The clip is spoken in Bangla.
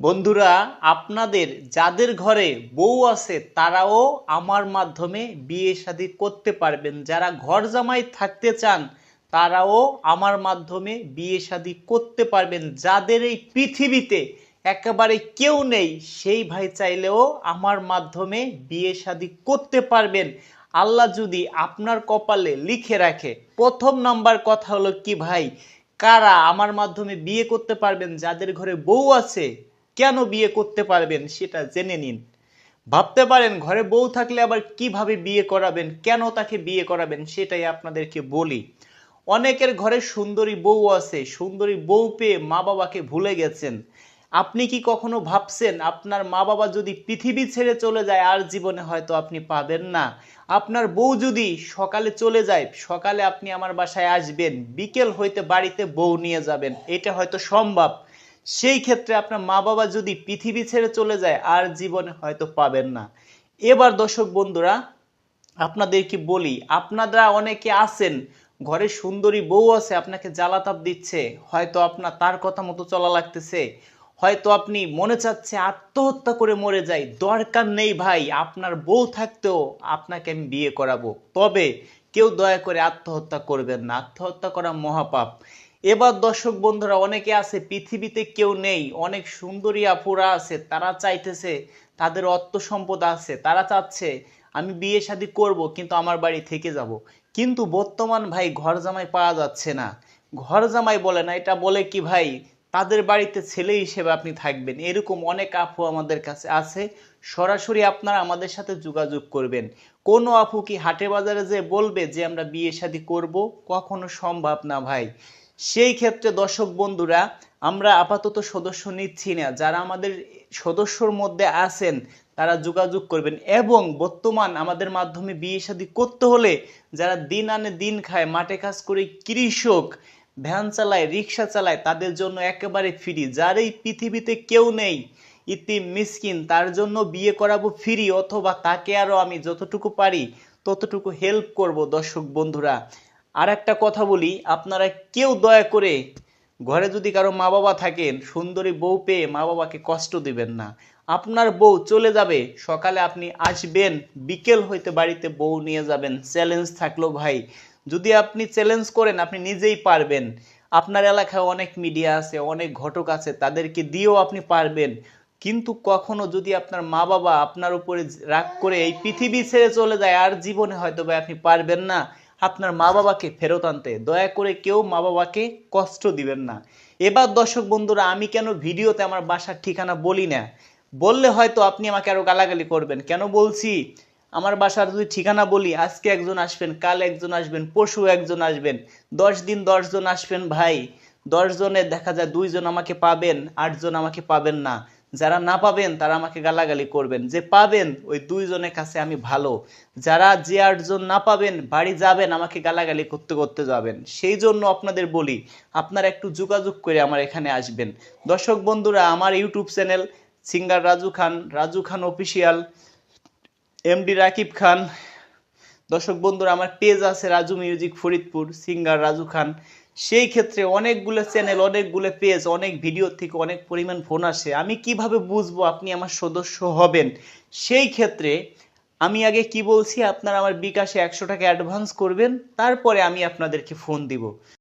বন্ধুরা, আপনাদের যাদের ঘরে বউ আছে, তারাও আমার মাধ্যমে বিয়ে শাদী করতে পারবেন। যারা ঘর জামাই থাকতে চান, তারাও আমার মাধ্যমে বিয়ে শাদী করতে পারবেন। যাদের এই পৃথিবীতে একেবারে কেউ নেই, সেই ভাই চাইলেও আমার মাধ্যমে বিয়ে শাদী করতে পারবেন। আল্লাহ যদি আপনার কপালে লিখে রাখে, প্রথম নাম্বার কথা হলো কি ভাই? কারা আমার মাধ্যমে বিয়ে করতে পারবেন? যাদের ঘরে বউ আছে কেন বিয়ে করতে পারবেন সেটা জেনে নিন। ভাবতে পারেন, ঘরে বউ থাকলে আবার কীভাবে বিয়ে করাবেন, কেন তাকে বিয়ে করাবেন সেটাই আপনাদেরকে বলি। অনেকের ঘরে সুন্দরী বউ আছে, সুন্দরী বউ পেয়ে মা বাবাকে ভুলে গেছেন। আপনি কি কখনো ভাবছেন, আপনার মা বাবা যদি পৃথিবী ছেড়ে চলে যায়, আর জীবনে হয়তো আপনি পাবেন না। আপনার বউ যদি সকালে চলে যায়, সকালে আপনি আমার বাসায় আসবেন, বিকেল হইতে বাড়িতে বউ নিয়ে যাবেন, এটা হয়তো সম্ভব। সেই ক্ষেত্রে আপনার মা বাবা যদি পৃথিবী ছেড়ে চলে যায়, আর জীবনে হয়তো পাবেন না। এবার দর্শক বন্ধুরা, আপনাদেরকে বলি, আপনারা অনেকে আছেন, ঘরে সুন্দরী বউ আছে, আপনাকে জ্বালাতাপ দিচ্ছে, হয়তো আপনার তার কথা মতো চলা লাগতেছে, হয়তো আপনি মনে চাচ্ছে আত্মহত্যা করে মরে যাই, দরকার নেই ভাই, আপনার বউ থাকতেও আপনাকে আমি বিয়ে করাবো। তবে কেউ দয়া করে আত্মহত্যা করবেন না, আত্মহত্যা করা মহাপাপ। এবার দর্শক বন্ধুরা, অনেকে আছে, পৃথিবীতে কেউ নেই, অনেক সুন্দরী আপুরা আছে, তারা চাইতেছে তাদের অর্থ সম্পদ আছে, তারা চাচ্ছে আমি বিয়ে শাদী করব, কিন্তু আমার বাড়ি থেকে যাব। কিন্তু বর্তমান ভাই ঘর জামাই পাওয়া যাচ্ছে না। ঘর জামাই বলে না, এটা বলে কি ভাই, তাদের বাড়িতে ছেলে হিসেবে আপনি থাকবেন। এরকম অনেক আপু আমাদের কাছে আছে, সরাসরি আপনারা আমাদের সাথে যোগাযোগ করবেন। কোনো আপু কি হাটে বাজারে যে বলবে যে আমরা বিয়ে শাদী করব, কখনো সম্ভব না ভাই। সেই ক্ষেত্রে দর্শক বন্ধুরা, আমরা আপাতত সদস্য নিচ্ছি না। যারা আমাদের সদস্যর মধ্যে আছেন, তারা যোগাযোগ করবেন। এবং বর্তমান আমাদের মাধ্যমে বিয়ে শাদী করতে হলে যারা দিন আনে দিন খায়, মাঠে কাজ করে কৃষক, ভ্যান চালায়, রিক্সা চালায়, তাদের জন্য একেবারে ফ্রি যার এই পৃথিবীতে কেউ নেই ইতিম মিসকিন, তার জন্য বিয়ে করাবো ফ্রি অথবা তাকে আরও আমি যতটুকু পারি, ততটুকু হেল্প করব দর্শক বন্ধুরা। আর একটা কথা বলি, আপনারা কেউ দয়া করে ঘরে যদি কারও মা বাবা থাকেন, সুন্দরী বউ পেয়ে মা বাবাকে কষ্ট দিবেন না। আপনার বউ চলে যাবে, সকালে আপনি আসবেন, বিকেল হইতে বাড়িতে বউ নিয়ে যাবেন চ্যালেঞ্জ থাকল ভাই। যদি আপনি চ্যালেঞ্জ করেন, আপনি নিজেই পারবেন। আপনার এলাকায় অনেক মিডিয়া আছে, অনেক ঘটক আছে, তাদেরকে দিয়েও আপনি পারবেন। কিন্তু কখনো যদি আপনার মা বাবা আপনার উপরে রাগ করে এই পৃথিবী ছেড়ে চলে যায়, আর জীবনে হয়তো বা আপনি পারবেন না। আপনার মা বাবাকে ফেরত আনতে। দয়া করে কেউ মা বাবাকে কষ্ট দিবেন না। এবার দর্শক বন্ধুরা, আমি কেন ভিডিওতে আমার বাসার ঠিকানা বলি না? বললে হয়তো আপনি আমাকে আরও গালাগালি করবেন। কেন বলছি? আমার বাসার যদি ঠিকানা বলি, আজকে একজন আসবেন, কাল একজন আসবেন, পরশু একজন আসবেন, দশ দিন দশজন আসবেন ভাই। দশ জনের দেখা যায় দুইজন আমাকে পাবেন, আটজন আমাকে পাবেন না। যারা না পাবেন, তারা আমাকে গালাগালি করবেন। যে পাবেন, ওই দুইজনের কাছে আমি ভালো। যারা যে আটজন না পাবেন, বাড়ি যাবেন, আমাকে গালাগালি করতে করতে যাবেন। সেই জন্য আপনাদের বলি, আপনারা একটু যোগাযোগ করে আমার এখানে আসবেন। দর্শক বন্ধুরা, আমার YouTube channel singer Raju Khan Raju Khan official, MD Rakib Khan. দর্শক বন্ধুরা, আমার পেজ আছে রাজু মিউজিক ফরিদপুর, সিঙ্গার রাজু খান। সেই ক্ষেত্রে অনেকগুলো চ্যানেল অনেকগুলো পেজ অনেক ভিডিও থেকে অনেক পরিমাণ ফোন আসে। আমি কীভাবে বুঝব আপনি আমার সদস্য হবেন? সেই ক্ষেত্রে আমি আগে কি বলছি? আপনারা আমার বিকাশে একশো টাকা অ্যাডভান্স করবেন, তারপরে আমি আপনাদেরকে ফোন দিব।